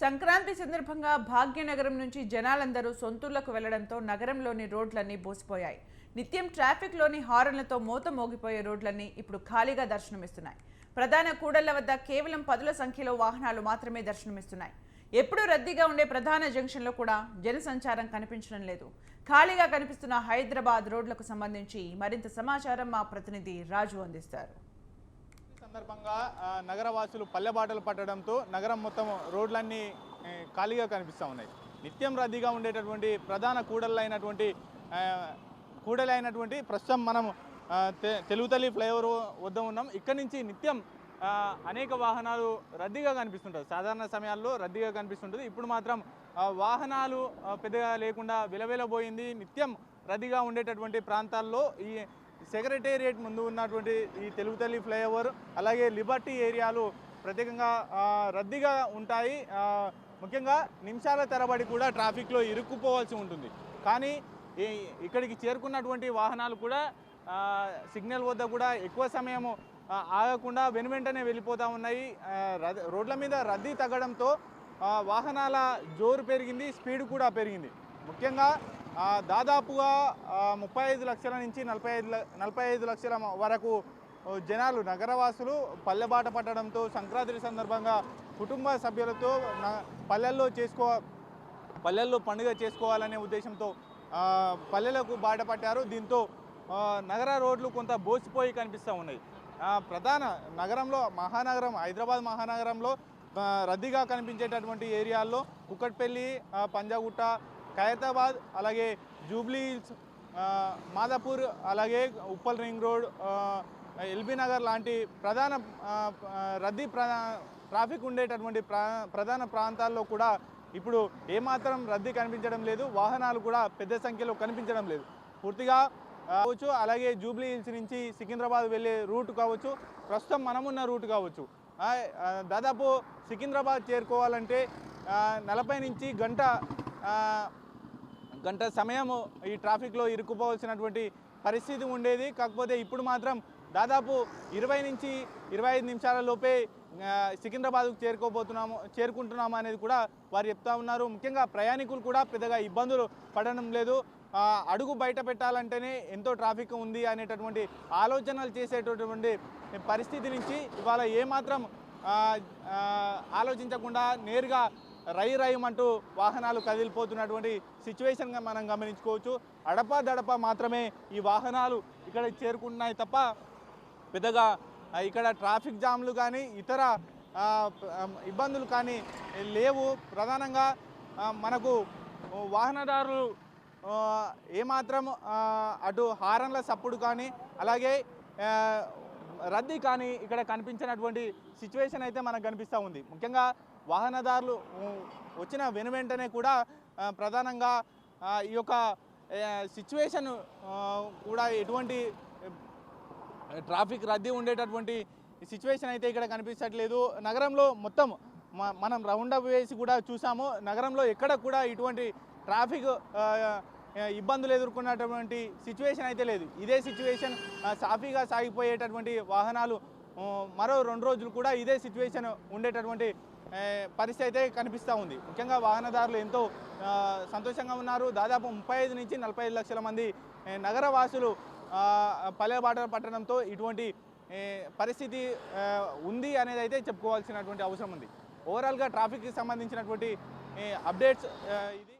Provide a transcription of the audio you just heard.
సంక్రాంతి సందర్భంగా భాగ్యనగరం నుంచి జనాలందరూ సొంతూళ్ళకు వెళ్ళడంతో నగరంలోని రోడ్లన్నీ బోసిపోయాయి. నిత్యం ట్రాఫిక్లోని హారన్లతో మూత మోగిపోయే రోడ్లన్నీ ఇప్పుడు ఖాళీగా దర్శనమిస్తున్నాయి. ప్రధాన కూడళ్ళ వద్ద కేవలం పదుల సంఖ్యలో వాహనాలు మాత్రమే దర్శనమిస్తున్నాయి. ఎప్పుడూ రద్దీగా ఉండే ప్రధాన జంక్షన్లో కూడా జనసంచారం కనిపించడం లేదు. ఖాళీగా కనిపిస్తున్న హైదరాబాద్ రోడ్లకు సంబంధించి మరింత సమాచారం మా ప్రతినిధి రాజు అందిస్తారు. సందర్భంగా నగరవాసులు పల్లెబాటలు పట్టడంతో నగరం మొత్తం రోడ్లన్నీ ఖాళీగా కనిపిస్తూ ఉన్నాయి. నిత్యం రద్దీగా ఉండేటటువంటి ప్రధాన కూడళ్ళైనటువంటి కూడలైనటువంటి ప్రస్తుతం మనం తె- తెలుగుతల్లి ఫ్లైఓవర్ వద్ద ఉన్నాం. ఇక్కడ నుంచి నిత్యం అనేక వాహనాలు రద్దీగా కనిపిస్తుంటాయి. సాధారణ సమయాల్లో రద్దీగా కనిపిస్తుంటుంది. ఇప్పుడు మాత్రం వాహనాలు పెద్దగా లేకుండా విలవిలబోయింది. నిత్యం రద్దీగా ఉండేటటువంటి ప్రాంతాల్లో ఈ సెక్రటేరియట్ ముందు ఉన్నటువంటి ఈ తెలుగుతల్లి ఫ్లైఓవర్ అలాగే లిబర్టీ ఏరియాలు ప్రత్యేకంగా రద్దీగా ఉంటాయి. ముఖ్యంగా నిమిషాల తరబడి కూడా ట్రాఫిక్లో ఇరుక్కుపోవాల్సి ఉంటుంది. కానీ ఇక్కడికి చేరుకున్నటువంటి వాహనాలు కూడా సిగ్నల్ వద్ద కూడా ఎక్కువ సమయము ఆగకుండా ఆగకుండా వెనువెంటనే వెళ్ళిపోతూ ఉన్నాయి. రోడ్ల మీద రద్దీ తగ్గడంతో వాహనాల జోరు పెరిగింది స్పీడ్ కూడా పెరిగింది. ముఖ్యంగా దాదాపుగా ముప్పై ఐదు లక్షల నుంచి నలభై ఐదు నలభై ఐదు లక్షల వరకు జనాలు నగరవాసులు పల్లెబాట పట్టడంతో సంక్రాంతి సందర్భంగా కుటుంబ సభ్యులతో పల్లెల్లో చేసుకో పల్లెల్లో పండుగ చేసుకోవాలనే ఉద్దేశంతో పల్లెలకు బాట పట్టారు. దీంతో నగర రోడ్లు కొంత బోసిపోయి కనిపిస్తూ ఉన్నాయి. ప్రధాన నగరంలో మహానగరం హైదరాబాద్ మహానగరంలో రద్దీగా కనిపించేటటువంటి ఏరియాల్లో కుక్కట్పల్లి పంజాగుట్ట ఖైరతాబాద్ అలాగే జూబ్లీ హిల్స్ మాదాపూర్ అలాగే Uppal ring road LB Nagar లాంటి ప్రధాన రద్దీ ట్రాఫిక్ ఉండేటటువంటి ప్రా ప్రధాన ప్రాంతాల్లో కూడా ఇప్పుడు ఏమాత్రం రద్దీ కనిపించడం లేదు వాహనాలు కూడా పెద్ద సంఖ్యలో కనిపించడం లేదు. పూర్తిగా కావచ్చు అలాగే జూబ్లీ హిల్స్ నుంచి సికింద్రాబాద్ వెళ్ళే రూట్ కావచ్చు ప్రస్తుతం మనమున్న రూట్ కావచ్చు. దాదాపు సికింద్రాబాద్ చేరుకోవాలంటే నలభై నుంచి గంట గంట సమయం ఈ ట్రాఫిక్లో ఇరుక్కుపోవాల్సినటువంటి పరిస్థితి ఉండేది. కాకపోతే ఇప్పుడు మాత్రం దాదాపు ఇరవై నుంచి ఇరవై ఐదు నిమిషాల లోపే సికింద్రాబాద్కు చేరుకోబోతున్నాము చేరుకుంటున్నాము అనేది కూడా వారు చెప్తా ఉన్నారు. ముఖ్యంగా ప్రయాణికులు కూడా పెద్దగా ఇబ్బందులు పడడం లేదు. అడుగు బయట పెట్టాలంటేనే ఎంతో ట్రాఫిక్ ఉంది అనేటటువంటి ఆలోచనలు చేసేటటువంటి పరిస్థితి నుంచి ఇవాళ ఏమాత్రం ఆలోచించకుండా నేరుగా రై రాయమంటూ వాహనాలు కదిలిపోతున్నటువంటి సిచ్యువేషన్గా మనం గమనించుకోవచ్చు. అడపా దడప మాత్రమే ఈ వాహనాలు ఇక్కడ చేరుకుంటున్నాయి తప్ప పెద్దగా ఇక్కడ ట్రాఫిక్ జామ్లు కానీ ఇతర ఇబ్బందులు కానీ లేవు. ప్రధానంగా మనకు వాహనదారులు ఏమాత్రం అటు హారన్ల సప్పుడు కానీ అలాగే రద్దీ కానీ ఇక్కడ కనిపించినటువంటి సిచ్యువేషన్ అయితే మనకు కనిపిస్తూ ఉంది. ముఖ్యంగా వాహనదారులు వచ్చిన వెను వెంటనే కూడా ప్రధానంగా ఈ యొక్క సిచ్యువేషన్ కూడా ఎటువంటి ట్రాఫిక్ రద్దీ ఉండేటటువంటి సిచ్యువేషన్ అయితే ఇక్కడ కనిపించట్లేదు. నగరంలో మొత్తం మనం రౌండ్ వేసి కూడా చూసాము. నగరంలో ఎక్కడ కూడా ఇటువంటి ట్రాఫిక్ ఇబ్బందులు ఎదుర్కొన్నటువంటి సిచ్యువేషన్ అయితే లేదు. ఇదే సిచ్యువేషన్ సాఫీగా సాగిపోయేటటువంటి వాహనాలు మరో రెండు రోజులు కూడా ఇదే సిచ్యువేషన్ ఉండేటటువంటి పరిస్థితి అయితే కనిపిస్తూ ఉంది. ముఖ్యంగా వాహనదారులు ఎంతో సంతోషంగా ఉన్నారు. దాదాపు ముప్పై ఐదు నుంచి నలభై ఐదు లక్షల మంది నగరవాసులు పల్లెబాట పట్టడంతో ఇటువంటి పరిస్థితి ఉంది అనేది అయితే చెప్పుకోవాల్సినటువంటి అవసరం ఉంది. ఓవరాల్గా ట్రాఫిక్కి సంబంధించినటువంటి అప్డేట్స్ ఇది.